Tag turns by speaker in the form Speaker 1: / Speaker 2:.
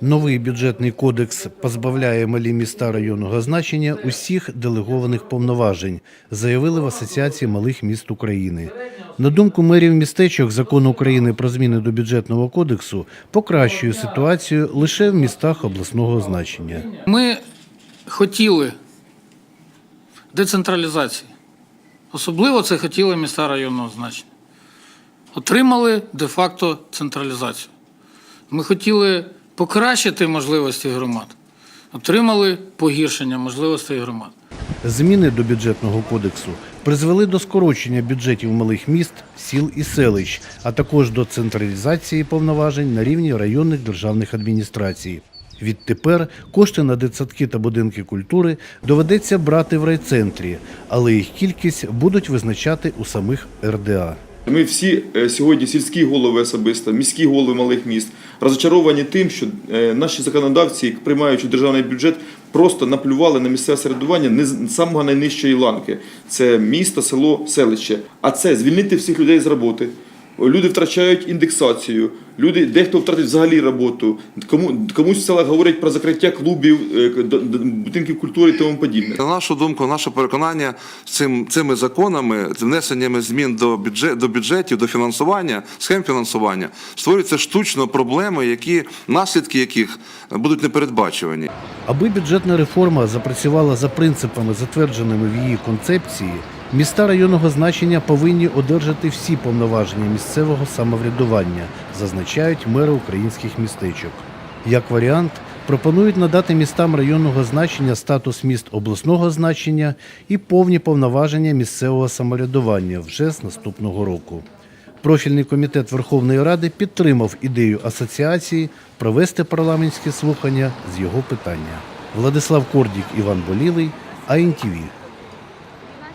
Speaker 1: Новий бюджетний кодекс позбавляє малі міста районного значення усіх делегованих повноважень, заявили в Асоціації малих міст України. На думку мерів містечок, закон України про зміни до бюджетного кодексу покращує ситуацію лише в містах обласного значення.
Speaker 2: Ми хотіли децентралізації. Особливо це хотіли міста районного значення. Отримали де-факто централізацію. Ми хотіли покращити можливості громад. Отримали погіршення можливостей громад.
Speaker 1: Зміни до бюджетного кодексу призвели до скорочення бюджетів малих міст, сіл і селищ, а також до централізації повноважень на рівні районних державних адміністрацій. Відтепер кошти на дитсадки та будинки культури доведеться брати в райцентрі, але їх кількість будуть визначати у самих РДА.
Speaker 3: Ми всі е, сьогодні сільські голови особисто, міські голови малих міст розчаровані тим, що е, наші законодавці, приймаючи державний бюджет, просто наплювали на місцеве середування не з самого найнижчої ланки. Це місто, село, селище. А це звільнити всіх людей з роботи. Люди втрачають індексацію. Люди, дехто втратить взагалі роботу. Кому комусь в селах говорять про закриття клубів, е, будинків культури і тому подібне.
Speaker 4: На нашу думку, наше переконання з цим, цими законами, внесеннями змін до, бюджет, до бюджетів, до фінансування, схем фінансування, створюються штучно проблеми, які, наслідки яких будуть непередбачувані.
Speaker 1: Аби бюджетна реформа запрацювала за принципами, затвердженими в її концепції, міста районного значення повинні одержати всі повноваження місцевого самоврядування, зазначають мери українських містечок. Як варіант, пропонують надати містам районного значення статус міст обласного значення і повні повноваження місцевого самоврядування вже з наступного року. Профільний комітет Верховної Ради підтримав ідею асоціації провести парламентські слухання з його питання. Владислав Кордік, Іван Болілий, АНТВ.